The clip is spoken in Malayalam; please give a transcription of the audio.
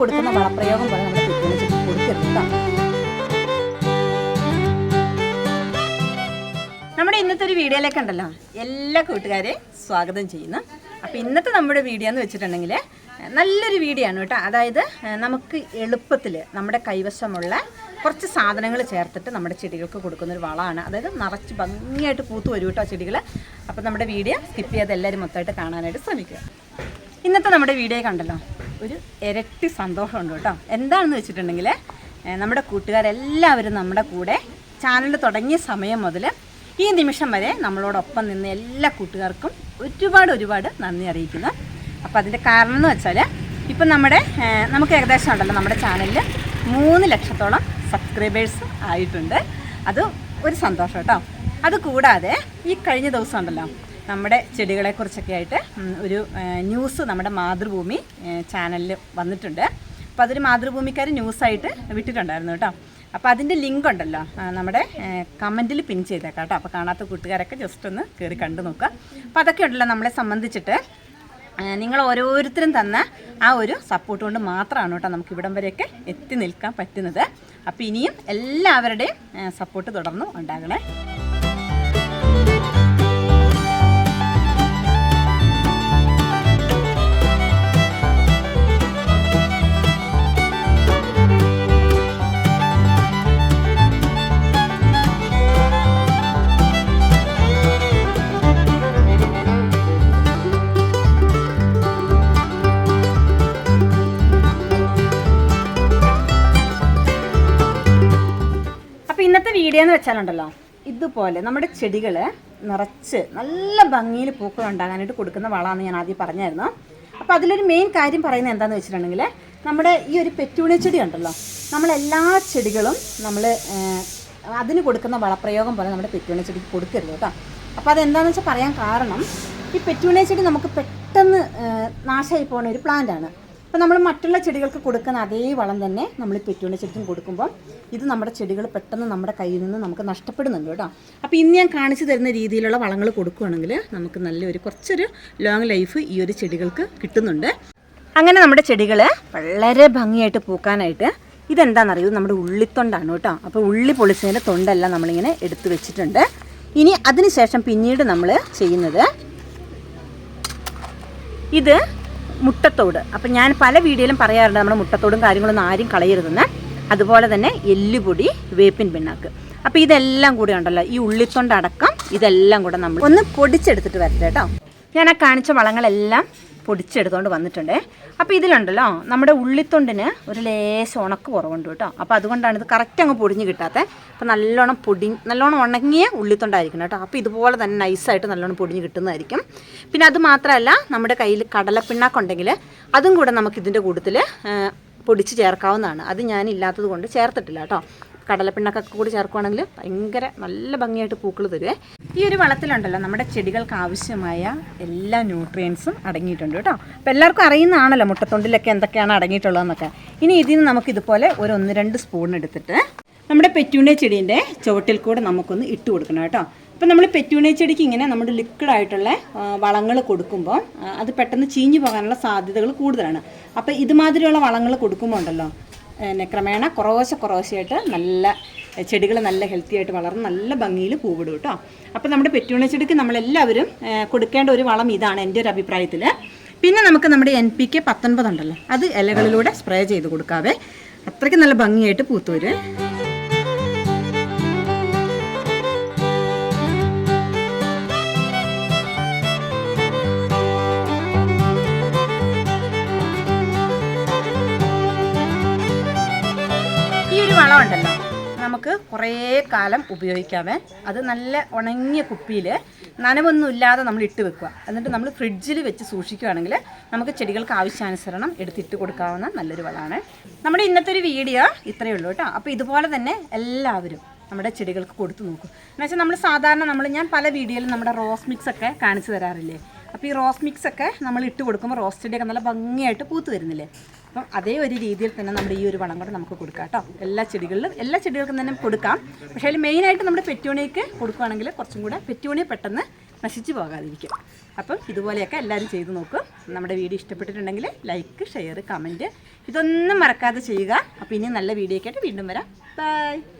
കൊടുക്കുന്ന വളപ്രയോഗം പോലെ നമ്മുടെ കുട്ടികളെ ചുറ്റും കൊടുക്കരുത് നമ്മുടെ ഇന്നത്തെ ഒരു വീഡിയോയിലേക്ക് ഉണ്ടല്ലോ. എല്ലാ കൂട്ടുകാരെ സ്വാഗതം ചെയ്യുന്നു. അപ്പോൾ ഇന്നത്തെ നമ്മുടെ വീഡിയോ എന്ന് വെച്ചിട്ടുണ്ടെങ്കിൽ നല്ലൊരു വീഡിയോ ആണ് കേട്ടോ. അതായത് നമുക്ക് എളുപ്പത്തിൽ നമ്മുടെ കൈവശമുള്ള കുറച്ച് സാധനങ്ങൾ ചേർത്തിട്ട് നമ്മുടെ ചെടികൾക്ക് കൊടുക്കുന്ന ഒരു വളമാണ്. അതായത് നിറച്ച് ഭംഗിയായിട്ട് പൂത്ത് വരും കേട്ടോ ചെടികൾ അപ്പോൾ നമ്മുടെ വീഡിയോ സ്കിപ്പ് ചെയ്യാതെ എല്ലാവരും മൊത്തമായിട്ട് കാണാനായിട്ട് ശ്രമിക്കുക. ഇന്നത്തെ നമ്മുടെ വീഡിയോ കണ്ടല്ലോ. ഒരു ഇരട്ടി സന്തോഷമുണ്ട് കേട്ടോ. എന്താണെന്ന് വെച്ചിട്ടുണ്ടെങ്കിൽ നമ്മുടെ കൂട്ടുകാരെല്ലാവരും നമ്മുടെ കൂടെ ചാനൽ തുടങ്ങിയ സമയം മുതൽ ഈ നിമിഷം വരെ നമ്മളോടൊപ്പം നിന്ന് എല്ലാ കൂട്ടുകാർക്കും ഒരുപാട് ഒരുപാട് നന്ദി അറിയിക്കുന്നു. അപ്പോൾ അതിന്റെ കാരണം എന്ന് വെച്ചാൽ ഇപ്പം നമ്മുടെ നമുക്ക് ഏകദേശം ഉണ്ടല്ലോ നമ്മുടെ ചാനലിൽ മൂന്ന് ലക്ഷത്തോളം സബ്സ്ക്രൈബേഴ്സ് ആയിട്ടുണ്ട്. അത് ഒരു സന്തോഷം കേട്ടോ. അതുകൂടാതെ ഈ കഴിഞ്ഞ ദിവസം ഉണ്ടല്ലോ നമ്മുടെ ചെടികളെക്കുറിച്ചൊക്കെ ആയിട്ട് ഒരു ന്യൂസ് നമ്മുടെ മാതൃഭൂമി ചാനലിൽ വന്നിട്ടുണ്ട്. അപ്പോൾ അതൊരു മാതൃഭൂമിക്കാർ ന്യൂസായിട്ട് വിട്ടിട്ടുണ്ടായിരുന്നു കേട്ടോ. അപ്പോൾ അതിന്റെ ലിങ്ക് ഉണ്ടല്ലോ. നമ്മുടെ കമന്റിൽ പിൻ ചെയ്തേക്കാം കേട്ടോ. അപ്പോൾ കാണാത്ത കൂട്ടുകാരൊക്കെ ജസ്റ്റ് ഒന്ന് കയറി കണ്ടു നോക്കുക. അപ്പോൾ അതൊക്കെ ഉണ്ടല്ലോ നമ്മളെ സംബന്ധിച്ചിട്ട്. നിങ്ങൾ ഓരോരുത്തരും തന്ന ആ ഒരു സപ്പോർട്ട് കൊണ്ട് മാത്രമാണ് കേട്ടോ നമുക്ക് ഇവിടം വരെയൊക്കെ എത്തി നിൽക്കാൻ പറ്റുന്നത്. അപ്പോൾ ഇനിയും എല്ലാവരുടെയും സപ്പോർട്ട് തുടർന്നു ഉണ്ടാകണേ. വീഡിയോ വെച്ചാലുണ്ടല്ലോ ഇതുപോലെ നമ്മുടെ ചെടികൾ നിറച്ച് നല്ല ഭംഗിയിൽ പൂക്കൾ ഉണ്ടാകാനായിട്ട് കൊടുക്കുന്ന വളമാണെന്ന് ഞാൻ ആദ്യം പറഞ്ഞായിരുന്നു. അപ്പോൾ അതിലൊരു മെയിൻ കാര്യം പറയുന്നത് എന്താണെന്ന് വെച്ചിട്ടുണ്ടെങ്കിൽ നമ്മുടെ ഈ ഒരു പെറ്റൂണിയ ചെടി ഉണ്ടല്ലോ നമ്മളെല്ലാ ചെടികളും നമ്മൾ അതിന് കൊടുക്കുന്ന വളപ്രയോഗം പോലെ നമ്മുടെ പെറ്റൂണിയ ചെടിക്ക് കൊടുക്കരുത് കേട്ടോ. അപ്പോൾ അതെന്താണെന്ന് വെച്ചാൽ പറയാൻ കാരണം ഈ പെറ്റൂണിയ ചെടി നമുക്ക് പെട്ടെന്ന് നാശമായി പോകുന്ന ഒരു പ്ലാന്റ് ആണ്. അപ്പോൾ നമ്മൾ മറ്റുള്ള ചെടികൾക്ക് കൊടുക്കുന്ന അതേ വളം തന്നെ നമ്മൾ പെറ്റൂണി ചെടിക്കും കൊടുക്കുമ്പോൾ ഇത് നമ്മുടെ ചെടികൾ പെട്ടെന്ന് നമ്മുടെ കയ്യിൽ നിന്ന് നമുക്ക് നഷ്ടപ്പെടുന്നുണ്ട് കേട്ടോ. അപ്പോൾ ഇന്ന് ഞാൻ കാണിച്ചു തരുന്ന രീതിയിലുള്ള വളങ്ങൾ കൊടുക്കുകയാണെങ്കിൽ നമുക്ക് നല്ലൊരു കുറച്ചൊരു ലോങ് ലൈഫ് ഈ ഒരു ചെടികൾക്ക് കിട്ടുന്നുണ്ട്. അങ്ങനെ നമ്മുടെ ചെടികൾ വളരെ ഭംഗിയായിട്ട് പൂക്കാനായിട്ട് ഇതെന്താണെന്നറിയോ ഇത് നമ്മുടെ ഉള്ളിത്തൊണ്ടാണ് കേട്ടോ. അപ്പോൾ ഉള്ളി പൊളിച്ചതിന്റെ തൊണ്ടെല്ലാം നമ്മളിങ്ങനെ എടുത്തു വെച്ചിട്ടുണ്ട്. ഇനി അതിനുശേഷം പിന്നീട് നമ്മൾ ചെയ്യുന്നത് ഇത് മുട്ടത്തോട്. അപ്പം ഞാൻ പല വീഡിയോയിലും പറയാറുണ്ട് നമ്മുടെ മുട്ടത്തോടും കാര്യങ്ങളൊന്നും ആരും കളയരുതെന്ന്. അതുപോലെ തന്നെ എല്ലുപൊടി വേപ്പിൻ പിണ്ണാക്ക്. അപ്പോൾ ഇതെല്ലാം കൂടി ഉണ്ടല്ലോ. ഈ ഉള്ളിത്തൊണ്ടടക്കം ഇതെല്ലാം കൂടെ നമ്മൾ ഒന്ന് പൊടിച്ചെടുത്തിട്ട് വരട്ടെ കേട്ടോ. ഞാൻ ആ കാണിച്ച വളങ്ങളെല്ലാം പൊടിച്ചെടുത്തുകൊണ്ട് വന്നിട്ടുണ്ട്. അപ്പോൾ ഇതിലുണ്ടല്ലോ നമ്മുടെ ഉള്ളിത്തൊണ്ടിന് ഒരു ലേശം ഉണക്ക് കുറവുണ്ട് കേട്ടോ. അപ്പോൾ അതുകൊണ്ടാണ് ഇത് കറക്റ്റ് അങ്ങ് പൊടിഞ്ഞ് കിട്ടാത്തത് അപ്പോൾ നല്ലോണം പൊടി നല്ലോണം ഉണങ്ങിയ ഉള്ളിത്തൊണ്ടായിരിക്കണം കേട്ടോ. അപ്പോൾ ഇതുപോലെ തന്നെ നൈസായിട്ട് നല്ലോണം പൊടിഞ്ഞ് കിട്ടുന്നതായിരിക്കും. പിന്നെ അത് മാത്രമല്ല നമ്മുടെ കയ്യിൽ കടലപ്പിണ്ണാക്കുണ്ടെങ്കിൽ അതും കൂടെ ഇതിന്റെ കൂട്ടത്തിൽ പൊടിച്ച് ചേർക്കാവുന്നതാണ്. അത് ഞാൻ ഇല്ലാത്തത് കൊണ്ട് ചേർത്തിട്ടില്ല കേട്ടോ. കടലപ്പിണ്ണക്കൊക്കെ കൂടി ചേർക്കുവാണെങ്കിൽ ഭയങ്കര നല്ല ഭംഗിയായിട്ട് പൂക്കൾ തരുവേ. ഈ ഒരു വളത്തിലുണ്ടല്ലോ നമ്മുടെ ചെടികൾക്ക് ആവശ്യമായ എല്ലാ ന്യൂട്രിയൻസും അടങ്ങിയിട്ടുണ്ട് കേട്ടോ. അപ്പോൾ എല്ലാവർക്കും അറിയുന്നതാണല്ലോ മുട്ടത്തൊണ്ടിലൊക്കെ എന്തൊക്കെയാണ് അടങ്ങിയിട്ടുള്ളതെന്നൊക്കെ. ഇനി ഇതിൽ നിന്ന് നമുക്ക് ഇതുപോലെ ഒരു ഒന്ന് രണ്ട് സ്പൂൺ എടുത്തിട്ട് നമ്മുടെ പെറ്റൂണിയ ചെടീന്റെ ചുവട്ടിൽ കൂടെ നമുക്കൊന്ന് ഇട്ട് കൊടുക്കണം കേട്ടോ. അപ്പോൾ നമ്മൾ പെറ്റൂണിയ ചെടിക്ക് ഇങ്ങനെ നമ്മുടെ ലിക്വിഡ് ആയിട്ടുള്ള വളങ്ങൾ കൊടുക്കുമ്പോൾ അത് പെട്ടെന്ന് ചീഞ്ഞു പോകാനുള്ള സാധ്യതകൾ കൂടുതലാണ്. അപ്പോൾ ഇതുമാതിരിയുള്ള വളങ്ങൾ കൊടുക്കുമ്പോൾ ഉണ്ടല്ലോ ക്രമേണ കുറവശ കുറവശയായിട്ട് നല്ല ചെടികൾ നല്ല ഹെൽത്തി ആയിട്ട് വളർന്ന് നല്ല ഭംഗിയിൽ പൂവിടും കേട്ടോ. അപ്പോൾ നമ്മുടെ പെറ്റൂണിയ ചെടിക്ക് നമ്മളെല്ലാവരും കൊടുക്കേണ്ട ഒരു വളം ഇതാണ് എന്റെ ഒരു അഭിപ്രായത്തിൽ പിന്നെ നമുക്ക് നമ്മുടെ എൻ പി കെ പത്തൊൻപതുണ്ടല്ലോ അത് ഇലകളിലൂടെ സ്പ്രേ ചെയ്ത് കൊടുക്കാവേ. അത്രയ്ക്ക് നല്ല ഭംഗിയായിട്ട് പൂത്തു വരും. ഈ ഒരു വളം ഉണ്ടല്ലോ നമുക്ക് കുറേ കാലം ഉപയോഗിക്കാമേ. അത് നല്ല ഉണങ്ങിയ കുപ്പിയിൽ നനവൊന്നുമില്ലാതെ നമ്മൾ ഇട്ട് വെക്കുക. എന്നിട്ട് നമ്മൾ ഫ്രിഡ്ജിൽ വെച്ച് സൂക്ഷിക്കുകയാണെങ്കിൽ നമുക്ക് ചെടികൾക്ക് ആവശ്യാനുസരണം എടുത്തിട്ട് കൊടുക്കാവുന്ന നല്ലൊരു വളമാണ്. നമ്മുടെ ഇന്നത്തെ ഒരു വീഡിയോ ഇത്രയേ ഉള്ളൂ കേട്ടോ. അപ്പോൾ ഇതുപോലെ തന്നെ എല്ലാവരും നമ്മുടെ ചെടികൾക്ക് കൊടുത്തു നോക്കും. എന്ന് വെച്ചാൽ നമ്മൾ സാധാരണ നമ്മൾ ഞാൻ പല വീഡിയോയിലും നമ്മുടെ റോസ് മിക്സ് ഒക്കെ കാണിച്ചു തരാറില്ലേ? അപ്പോൾ ഈ റോസ് മിക്സ് ഒക്കെ നമ്മൾ ഇട്ട് കൊടുക്കുമ്പോൾ റോസ് ചെടിയൊക്കെ നല്ല ഭംഗിയായിട്ട് പൂത്ത് വരുന്നില്ലേ? അപ്പം അതേ ഒരു രീതിയിൽ തന്നെ നമ്മുടെ ഈ ഒരു വളം കൂടെ നമുക്ക് കൊടുക്കാം കേട്ടോ. എല്ലാ ചെടികളിലും എല്ലാ ചെടികൾക്കും തന്നെ കൊടുക്കാം. പക്ഷേ അതിൽ മെയിനായിട്ട് നമ്മുടെ പെറ്റൂണിയക്ക് കൊടുക്കുകയാണെങ്കിൽ കുറച്ചും കൂടെ പെറ്റൂണിയ പെട്ടെന്ന് നശിച്ചു പോകാതിരിക്കും. അപ്പം ഇതുപോലെയൊക്കെ എല്ലാവരും ചെയ്ത് നോക്കും. നമ്മുടെ വീഡിയോ ഇഷ്ടപ്പെട്ടിട്ടുണ്ടെങ്കിൽ ലൈക്ക് ഷെയർ കമന്റ് ഇതൊന്നും മറക്കാതെ ചെയ്യുക. അപ്പോൾ ഇനി നല്ല വീഡിയോ ഒക്കെ ആയിട്ട് വീണ്ടും വരാം. ബൈ